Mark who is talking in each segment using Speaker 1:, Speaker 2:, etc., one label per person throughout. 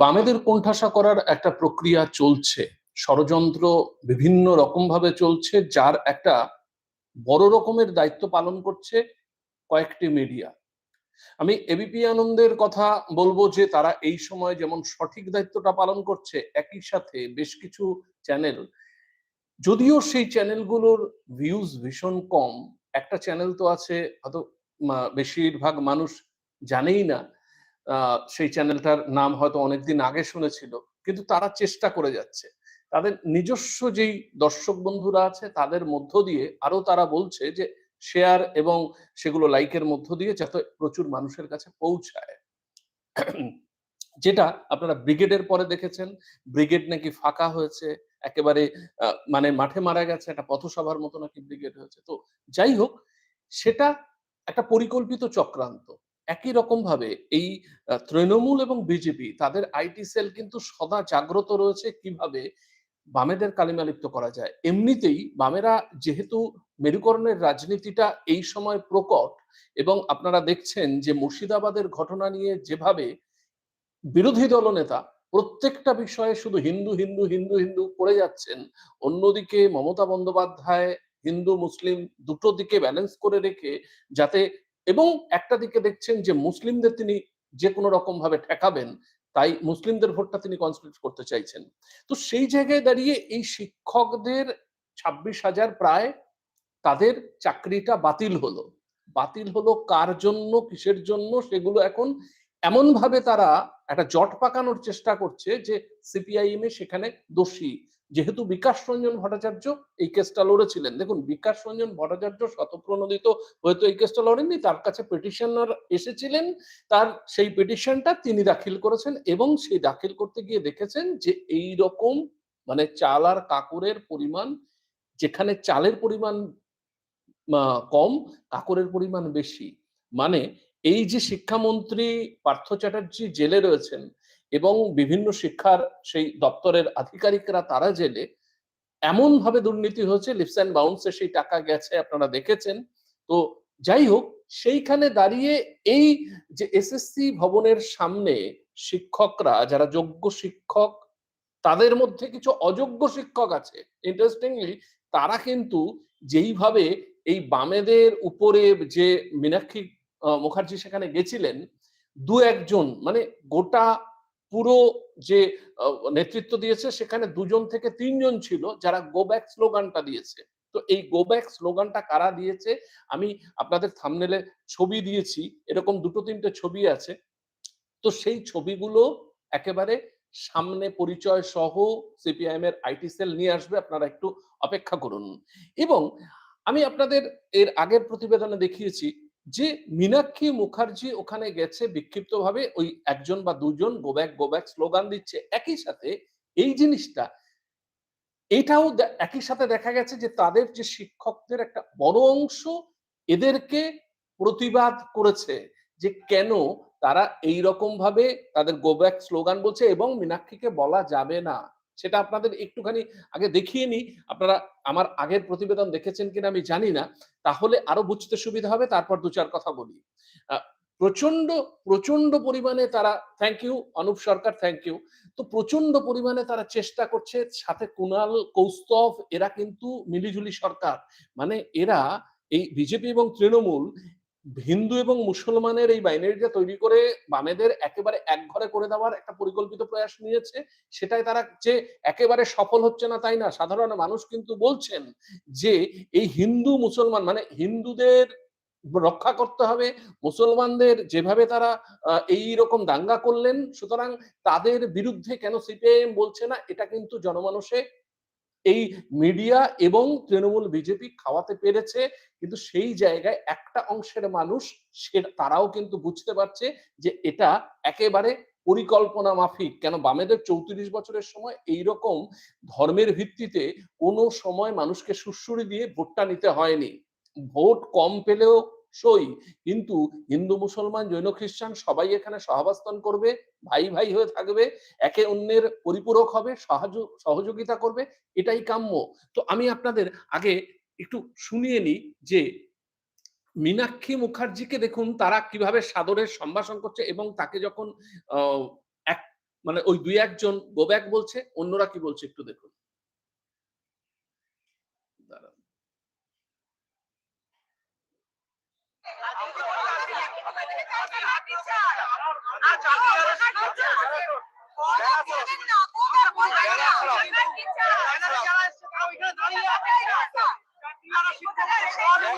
Speaker 1: বামেদের কোণঠাসা করার একটা প্রক্রিয়া চলছে। ষড়যন্ত্র বিভিন্ন রকম ভাবে চলছে, যার একটা বড় রকমের দায়িত্ব পালন করছে কয়েকটি মিডিয়া আমি এবিপি আনন্দের কথা বলব যে, তারা এই সময় যেমন সঠিক দায়িত্বটা পালন করছে, একই সাথে বেশ কিছু চ্যানেল যদিও সেই চ্যানেলগুলোর ভিউজ ভীষণ কম, একটা চ্যানেল তো আছে, হয়তো বেশিরভাগ মানুষ জানেই না। সেই চ্যানেলটার নাম হয়তো অনেকদিন আগে শুনেছিল, কিন্তু তারা চেষ্টা করে যাচ্ছে। তাদের নিজস্ব যেই দর্শক বন্ধুরা আছে, তাদের মধ্য দিয়ে আরও তারা বলছে যে শেয়ার এবং সেগুলো লাইকের মধ্য দিয়ে যাতে প্রচুর মানুষের কাছে পৌঁছায়। যেটা আপনারা ব্রিগেডের পরে দেখেছেন। ব্রিগেড নাকি ফাঁকা হয়েছে, একেবারে মানে মাঠে মারা গেছে, একটা পথসভার মতো নাকি ব্রিগেড হয়েছে। তো যাই হোক, সেটা একটা পরিকল্পিত চক্রান্ত। একই রকম ভাবে এই তৃণমূল এবং বিজেপি তাদের আইটি সেল কিন্তু সদা জাগ্রত রয়েছে কীভাবে বামেদের কালিমালিপ্ত করা যায়। এমনিতেই বামেরা যেহেতু মেরুকরণের রাজনীতিটা এই সময় প্রকট এবং আপনারা দেখছেন যে মুর্শিদাবাদের ঘটনা নিয়ে যেভাবে বিরোধী দলনেতা প্রত্যেকটা বিষয়ে শুধু হিন্দু হিন্দু হিন্দু হিন্দু করে যাচ্ছেন, অন্যদিকে মমতা বন্দ্যোপাধ্যায় হিন্দু, মুসলিম দুটো দিকে ব্যালেন্স করে রেখে যাতে এবং একটা দিকে দেখছেন যে মুসলিমদের তিনি যে কোনো রকম ভাবে ঠেকাবেন, তাই মুসলিমদের ভোটটা তিনি কনসেন্ট্রেট করতে চাইছেন। তো সেই জায়গায় দাঁড়িয়ে এই শিক্ষকদের ছাব্বিশ হাজার প্রায় তাদের চাকরিটা বাতিল হলো। বাতিল হলো কার জন্য, কিসের জন্য, সেগুলো এখন এমন ভাবে তারা একটা জট পাকানোর চেষ্টা করছে যে সিপিআইএম এ সেখানে দোষী। যেহেতু বিকাশ রঞ্জন ভট্টাচার্য এই কেসটা লড়েছিলেন। দেখুন, বিকাশ রঞ্জন ভট্টাচার্য শতপ্রণোদিত হয়তো এই কেসটা লড়েননি, তার কাছে পিটিশনার এসেছিলেন, তার সেই পিটিশনটা তিনি দাখিল করেছেন এবং সেই দাখিল করতে গিয়ে দেখেছেন যে এই রকম মানে চাল আর কাকুরের পরিমাণ, যেখানে চালের পরিমাণ কম, কাকরের পরিমাণ বেশি। মানে এই যে শিক্ষামন্ত্রী পার্থ চ্যাটার্জি জেলে রয়েছেন এবং বিভিন্ন শিক্ষার সেই দপ্তরের আধিকারিকরা তারা জেলে এমন ভাবে দুর্নীতি হয়েছে লিপস অ্যান্ড বাউন্সে সেই টাকা গেছে, আপনারা দেখেছেন। তো যাই হোক, সেইখানে দাঁড়িয়ে এই যে এসএসসি ভবনের সামনে শিক্ষকরা, যারা যোগ্য শিক্ষক, তাদের মধ্যে কিছু অযোগ্য শিক্ষক আছে। ইন্টারেস্টিংলি তারা কিন্তু যেইভাবে এই বামেদের উপরে যে মীনাক্ষী মুখার্জি সেখানে গেছিলেন দু একজন মানে গোটা পুরো যে নেতৃত্ব দিয়েছে, সেখানে দুজন থেকে তিনজন ছিল যারা গো ব্যাক স্লোগানটা দিয়েছে। তো এই গো ব্যাক স্লোগানটা কারা দিয়েছে? আমি আপনাদের থামনেলে ছবি দিয়েছি, এরকম দুটো তিনটে ছবি আছে। তো সেই ছবিগুলো একেবারে সামনে পরিচয় সহ সিপিআইএম এর আইটি সেল নিয়ে আসবে, আপনারা একটু অপেক্ষা করুন। এবং আমি আপনাদের এর আগের প্রতিবেদনে দেখিয়েছি যে মীনাক্ষী মুখার্জি ওখানে গেছে বিক্ষিপ্তভাবে, ওই একজন বা দুজন গোব্যাক গোব্যাক স্লোগান দিচ্ছে। একই সাথে এই জিনিসটা, এটাও একই সাথে দেখা গেছে যে তাদের যে শিক্ষকদের একটা বড় অংশ এদেরকে প্রতিবাদ করেছে যে কেন তারা এই রকম ভাবে তাদের গোব্যাক স্লোগান বলছে এবং মীনাক্ষীকে বলা যাবে না। সেটা আপনাদের একটুখানি আগে দেখিয়ে নি আপনারা আমার আগের প্রতিবেদন দেখেছেন কিনা আমি জানি না। তাহলে আরও বুঝতে সুবিধা হবে, তারপর দু চার কথা বলি। প্রচণ্ড প্রচণ্ড পরিমাণে তারা thank you Anup Sarkar thank you তো প্রচণ্ড পরিমাণে তারা চেষ্টা করছে, সাথে কুনাল কৌস্তভ এরা কিন্তু মিলিজুলি সরকার। মানে এরা এই বিজেপি এবং তৃণমূল হিন্দু এবং মুসলমানের এই বাইনারিটা তৈরি করে বামেদের একেবারে এক ঘরে করে দেওয়ার একটা পরিকল্পিত প্রয়াস নিয়েছে। সেটাই তারা যে একেবারে সফল হচ্ছে না তাই না, সাধারণ মানুষ কিন্তু বলছেন যে এই হিন্দু, মুসলমান মানে হিন্দুদের রক্ষা করতে হবে, মুসলমানদের যেভাবে তারা এই রকম দাঙ্গা করলেন, সুতরাং তাদের বিরুদ্ধে কেন সিপিআইএম বলছে না, এটা কিন্তু জনমানসে এই মিডিয়া এবং তৃণমূল বিজেপি খাওয়াতে পেরেছে, কিন্তু সেই জায়গায় একটা অংশের মানুষ সে তারাও কিন্তু বুঝতে পারছে যে এটা একেবারে পরিকল্পনা মাফিক। কেন বামেদের চৌত্রিশ বছরের সময় এই রকম ধর্মের ভিত্তিতে কোনো সময় মানুষকে সুশ্রুরি দিয়ে ভোটটা নিতে হয়নি। ভোট কম পেলেও সই কিন্তু হিন্দু, মুসলমান, জৈন, খ্রিস্টান সবাই এখানে সহাবস্থান করবে, ভাই ভাই হয়ে থাকবে, একে অন্যের পরিপূরক হবে সহযোগিতা করবে, এটাই কাম্য। তো আমি আপনাদের আগে একটু শুনিয়ে নিই যে মীনাক্ষী মুখার্জিকে দেখুন তারা কীভাবে সাদরের সম্ভাষণ করছে এবং তাকে যখন এক মানে ওই দুই, একজন গো ব্যাক বলছে, অন্যরা কি বলছে একটু দেখুন।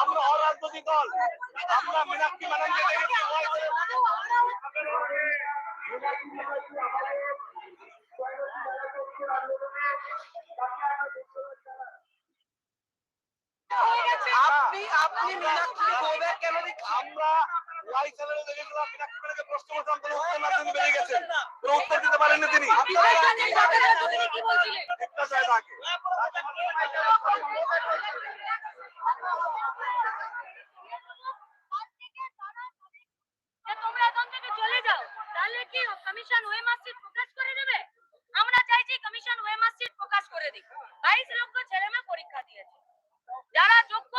Speaker 2: আমরা অরাজনৈতিক দল আমরা মীনাক্ষী ম্যাডামকে দেখেছি
Speaker 3: আপনি মীনাক্ষীকে গোব্যাক কেন দিচ্ছেন?
Speaker 2: আমরা ওয়াই চ্যানেলে দেখেছিলাম মীনাক্ষী ম্যাডামকে প্রশ্ন করতাম কোনো উত্তর না তিনি বেরিয়ে গেছেন কোনো উত্তর দিতে পারেননি তিনি। একটা চায় তাকে
Speaker 4: তোমরা এখান থেকে চলে যাও তাহলে কি কমিশন ওয়ে মার্কশিট প্রকাশ করে দেবে? আমরা চাইছি কমিশন ওয়ে মার্কশিট প্রকাশ করে দিক। বাইশ লক্ষ ছেলে মেয়ে পরীক্ষা দিয়েছে যারা যোগ্য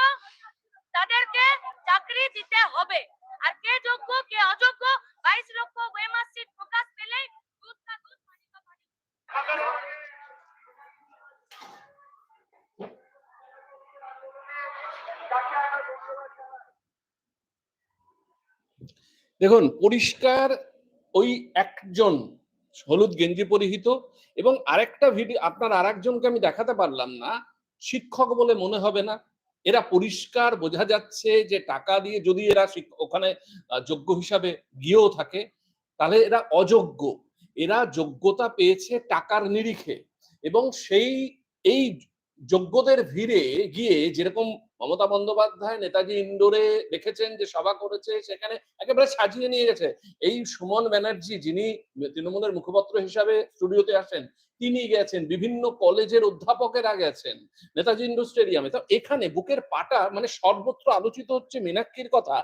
Speaker 4: তাদেরকে চাকরি দিতে হবে আর কে যোগ্য কে অযোগ্য বাইশ লক্ষ ওয়ে মার্কশিট প্রকাশ পেলেই দুধ কা দুধ পানি কা পানি
Speaker 1: দেখুন, পরিষ্কার ওই একজন হলুদ গেঞ্জি পরিহিত এবং আরেকটা ভিডিও আপনার আরেকজনকে আমি দেখাতে পারলাম না, শিক্ষক বলে মনে হবে না। এরা পরিষ্কার বোঝা যাচ্ছে যে টাকা দিয়ে যদি এরা ওখানে যোগ্য হিসাবে গিয়েও থাকে, তাহলে এরা অযোগ্য। এরা যোগ্যতা পেয়েছে টাকার নিরিখে এবং সেই, এই যোগ্যদের ভিড়ে গিয়ে যেরকম মমতা বন্দ্যোপাধ্যায় নেতাজি ইন্ডোরে দেখেছেন যে সভা করেছে, সেখানে একেবারে সাজিয়ে নিয়ে গেছে। এই সুমন ব্যানার্জি যিনি তৃণমূলের মুখপাত্র হিসাবে স্টুডিওতে আসেন তিনি গেছেন, বিভিন্ন কলেজের অধ্যাপকেরা গেছেন, নেতাজি ইন্ডোর স্টেডিয়ামে তো এখানে বুকের পাটা মানে সর্বত্র আলোচিত হচ্ছে মীনাক্ষীর কথা।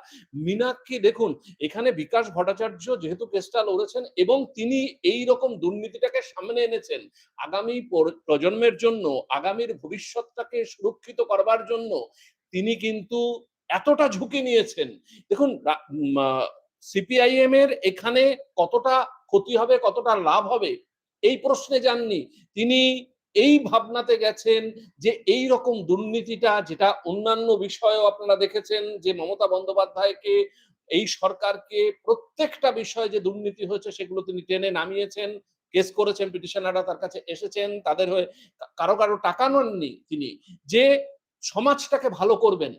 Speaker 1: মীনাক্ষী দেখুন, এখানে বিকাশ ভট্টাচার্য যেহেতু কেসটা লড়েছেন এবং তিনি এই রকম দুর্নীতিটাকে সামনে এনেছেন। আগামী প্রজন্মের জন্য, আগামীর ভবিষ্যৎটাকে সুরক্ষিত করবার জন্য তিনি কিন্তু এতটা ঝুঁকি নিয়েছেন। দেখুন সিপিআইএম এর এখানে কতটা ক্ষতি হবে, কতটা লাভ হবে এই প্রশ্নে যাননি। তিনি এই ভাবনাতে গেছেন যে এই রকম দুর্নীতিটা, যেটা অন্যান্য বিষয়েও আপনারা দেখেছেন যে মমতা বন্দ্যোপাধ্যায়কে, এই সরকারকে প্রত্যেকটা বিষয়ে যে দুর্নীতি হয়েছে সেগুলো তিনি টেনে নামিয়েছেন, কেস করেছেন, পিটিশনাররা তার কাছে এসেছেন, তাদের হয়ে কারও কারও টাকা নননি তিনি। যে সমাজটাকে ভালো করবেন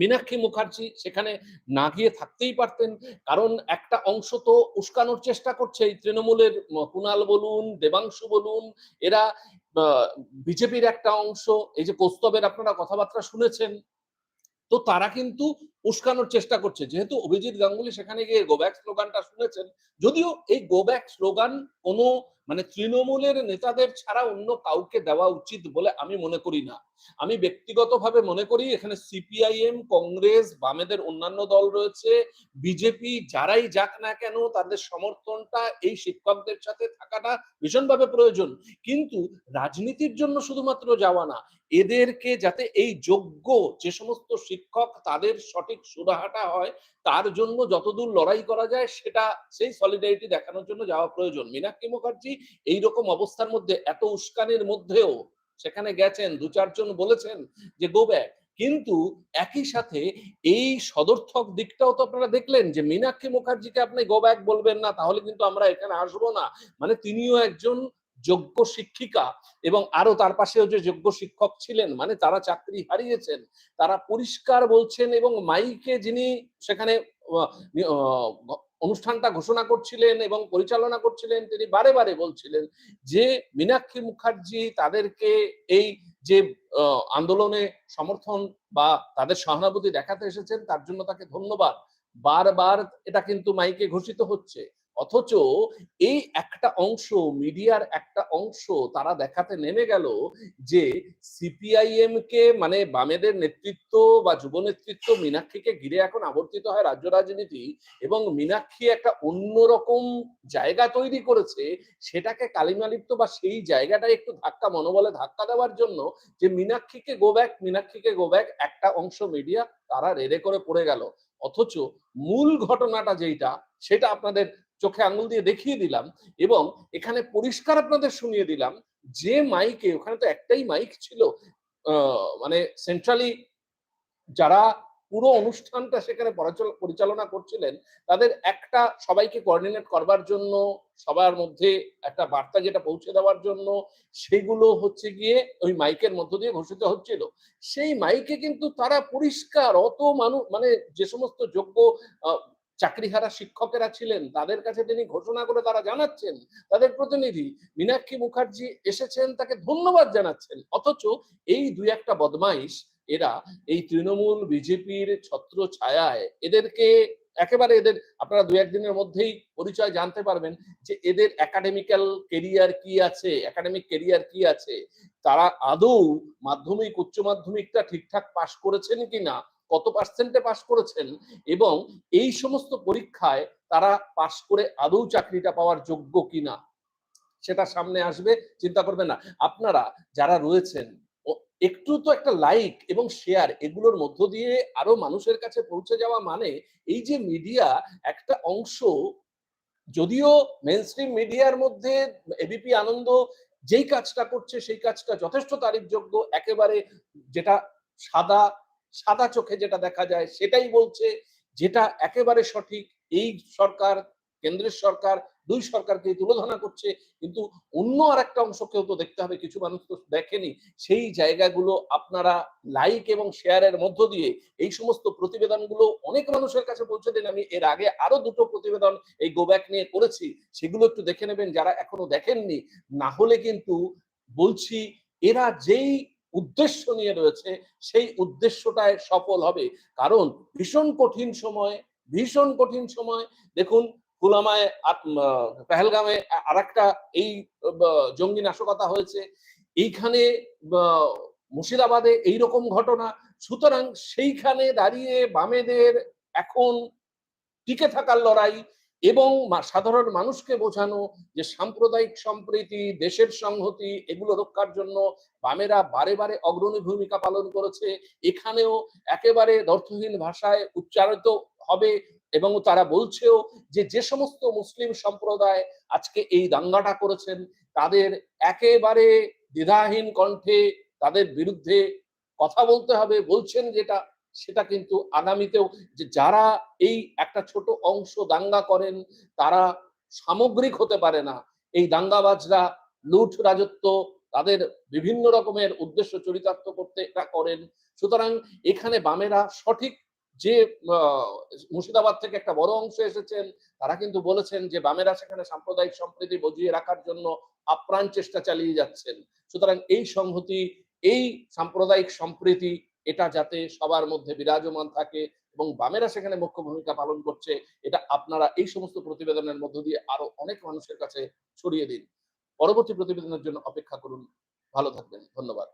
Speaker 1: মীনাক্ষী মুখার্জি সেখানে না গিয়ে থাকতেই পারতেন। কারণ একটা অংশ তো উস্কানোর চেষ্টা করছে, এই তৃণমূলের কুণাল বলুন, দেবাংশু বলুন, এরা বিজেপির একটা অংশ, এই যে কৌস্তবের আপনারা কথাবার্তা শুনেছেন, তো তারা কিন্তু উস্কানোর চেষ্টা করছে। যেহেতু অভিজিৎ গাঙ্গুলি সেখানে গিয়ে গোব্যাক স্লোগানটা শুনেছেন, যদিও এই গোব্যাক স্লোগান কোনো মানে তৃণমূলের নেতাদের ছাড়া অন্য কাউকে দেওয়া উচিত বলে আমি মনে করি না। আমি ব্যক্তিগতভাবে মনে করি এখানে সিপিআইএম, কংগ্রেস, বামেদের অন্যান্য দল রয়েছে, বিজেপি যারাই যাক না কেন তাদের সমর্থনটা এই শিক্ষকদের সাথে থাকাটা ভীষণভাবে প্রয়োজন। কিন্তু রাজনীতির জন্য শুধুমাত্র যাওয়া না এদেরকে যাতে এই যোগ্য যে সমস্ত শিক্ষক তাদের সঠিক সুরাহাটা হয়, তার জন্য যতদূর লড়াই করা যায়, সেটা সেই সলিডারিটি দেখানোর জন্য যাওয়া প্রয়োজন। মীনাক্ষী মুখার্জি এইরকম অবস্থার মধ্যে এত উস্কানির মধ্যেও সেখানে গেছেন, দু চারজন বলেছেন যে, গো ব্যাক। কিন্তু একই সাথে এই সদর্থক দিকটাও তো আপনারা দেখলেন যে, মীনাক্ষী মুখার্জিকে আপনি গো ব্যাক বলবেন না, তাহলে কিন্তু আমরা এখানে আসব না। মানে তিনিও একজন যোগ্য শিক্ষিকা এবং আরও তার পাশেও যে যোগ্য শিক্ষক ছিলেন মানে তারা চাকরি হারিয়েছেন, তারা পরিষ্কার বলছেন এবং মাইকে যিনি সেখানে অনুষ্ঠানটা ঘোষণা করছিলেন এবং পরিচালনা করছিলেন, তিনি বারে বারে বলছিলেন যে মীনাক্ষী মুখার্জি তাদেরকে এই যে আন্দোলনে সমর্থন বা তাদের সহানুভূতি দেখাতে এসেছেন, তার জন্য তাকে ধন্যবাদ। বারবার এটা কিন্তু মাইকে ঘোষিত হচ্ছে। অথচ এই একটা অংশ, মিডিয়ার একটা অংশ তারা দেখাতে নেমে গেল যে সিপিআইএম কে মানে বামেদের নেতৃত্ব বা যুব নেতৃত্ব মীনাক্ষীকে ঘিরে এখন আবর্তিত হয় রাজ্য রাজনীতি এবং মীনাক্ষী একটা অন্যরকম জায়গা তৈরি করেছে সেটাকে কালিমালিপ্ত বা সেই জায়গাটা একটু ধাক্কা মনোবলে ধাক্কা দেওয়ার জন্য যে মীনাক্ষীকে গো ব্যাক মীনাক্ষীকে গো ব্যাক একটা অংশ মিডিয়া তারা রেড়ে করে পড়ে গেল। অথচ মূল ঘটনাটা যেইটা, সেটা আপনাদের চোখে আঙুল দিয়ে দেখিয়ে দিলাম এবং এখানে পরিষ্কার আপনাদের শুনিয়ে দিলাম যে মাইকে, ওখানে তো একটাই মাইক ছিল মানে সেন্ট্রালি যারা পুরো অনুষ্ঠানটা সেখানে পরাচল- পরিচালনা করছিলেন, তাদের একটা সবাইকে কোঅর্ডিনেট করবার জন্য, সবার মধ্যে একটা বার্তা যেটা পৌঁছে দেওয়ার জন্য, সেগুলো হচ্ছে গিয়ে ওই মাইকের মধ্য দিয়ে ঘোষিত হচ্ছিল। সেই মাইকে কিন্তু তারা পরিষ্কার, অত মানুষ মানে যে সমস্ত যোগ্য চাকরিহারা শিক্ষকেরা ছিলেন, তাদের কাছে তিনি ঘোষণা করে তারা জানাচ্ছেন, তাদের প্রতিনিধি মীনাক্ষী মুখার্জি এসেছেন, তাকে ধন্যবাদ জানাচ্ছেন। অথচ এই দুই একটা বদমাইশ, এরা এই তৃণমূল, বিজেপির ছত্র ছায়ায়, এদেরকে একেবারে এদের, আপনারা দু একদিনের মধ্যেই পরিচয় জানতে পারবেন যে এদের একাডেমিক্যাল কেরিয়ার কি আছে একাডেমিক কেরিয়ার কি আছে, তারা আদৌ মাধ্যমিক, উচ্চ মাধ্যমিকটা ঠিকঠাক পাশ করেছেন কিনা কত পার্সেন্টে পাশ করেছেন এবং এই সমস্ত পরীক্ষায় তারা পাশ করে আদৌ চাকরিটা পাওয়ার যোগ্য কিনা, সেটা সামনে আসবে, চিন্তা করবেন না। আপনারা যারা রয়েছেন একটু তো একটা লাইক এবং শেয়ার এগুলোর মধ্য দিয়ে আরও মানুষের কাছে পৌঁছে যাওয়া মানে এই যে মিডিয়া একটা অংশ, যদিও মেনস্ট্রিম মিডিয়ার মধ্যে এবিপি আনন্দ যেই কাজটা করছে, সেই কাজটা যথেষ্ট তারিফযোগ্য। একেবারে যেটা সাদা সাদা চোখে যেটা দেখা যায় সেটাই বলছে, যেটা একেবারে সঠিক। এই সরকার, কেন্দ্রের সরকার, দুই সরকারকে তুলোধনা করছে, কিন্তু অন্য আর একটা অংশকেও তো দেখতে হবে, কিছু মানুষ তো দেখেনি। সেই জায়গাগুলো আপনারা লাইক এবং শেয়ারের মধ্য দিয়ে এই সমস্ত প্রতিবেদনগুলো অনেক মানুষের কাছে পৌঁছে দিন। আমি এর আগে আরও দুটো প্রতিবেদন এই গোব্যাক নিয়ে করেছি, সেগুলো একটু দেখে নেবেন যারা এখনও দেখেননি। না হলে কিন্তু বলছি, এরা যেই উদ্দেশ্য নিয়ে রয়েছে, সেই উদ্দেশ্যটায় সফল হবে। কারণ ভীষণ কঠিন সময়, ভীষণ কঠিন সময়। দেখুন পুলামায় পেহেলগামে আর একটা এই জঙ্গি নাশকতা হয়েছে। এইখানে মুর্শিদাবাদে এইরকম ঘটনা। সুতরাং সেইখানে দাঁড়িয়ে বামেদের এখন টিকে থাকার লড়াই এবং সাধারণ মানুষকে বোঝানো যে সাম্প্রদায়িক সম্প্রীতি, দেশের সংহতি, এগুলো রক্ষার জন্য বামেরা বারে বারে অগ্রণী ভূমিকা পালন করেছে। এখানেও একেবারে অর্থহীন ভাষায় উচ্চারিত হবে এবং তারা বলছেও যে যে সমস্ত মুসলিম সম্প্রদায় আজকে এই দাঙ্গাটা করেছেন, তাদের একেবারে দ্বিধাহীন কণ্ঠে তাদের বিরুদ্ধে কথা বলতে হবে, বলছেন যেটা সেটা কিন্তু আগামীতেও যে যারা এই একটা ছোট অংশ দাঙ্গা করেন, তারা সামগ্রিক হতে পারে না। এই দাঙ্গাবাজরা লুট রাজত্ব, তাদের বিভিন্ন রকমের উদ্দেশ্য চরিতার্থ করতে এটা করেন। সুতরাং এখানে বামেরা সঠিক যে মুর্শিদাবাদ থেকে একটা বড় অংশ এসেছেন, তারা কিন্তু বলেছেন যে বামেরা সেখানে সাম্প্রদায়িক সম্প্রীতি বজিয়ে রাখার জন্য আপ্রাণ চেষ্টা চালিয়ে যাচ্ছেন। সুতরাং এই সংহতি, এই সাম্প্রদায়িক সম্প্রীতি এটা যাতে সবার মধ্যে বিরাজমান থাকে এবং বামেরা সেখানে মুখ্য ভূমিকা পালন করছে, এটা আপনারা এই সমস্ত প্রতিবেদনের মধ্য দিয়ে আরও অনেক মানুষের কাছে ছড়িয়ে দিন। পরবর্তী প্রতিবেদনের জন্য অপেক্ষা করুন। ভালো থাকবেন। ধন্যবাদ।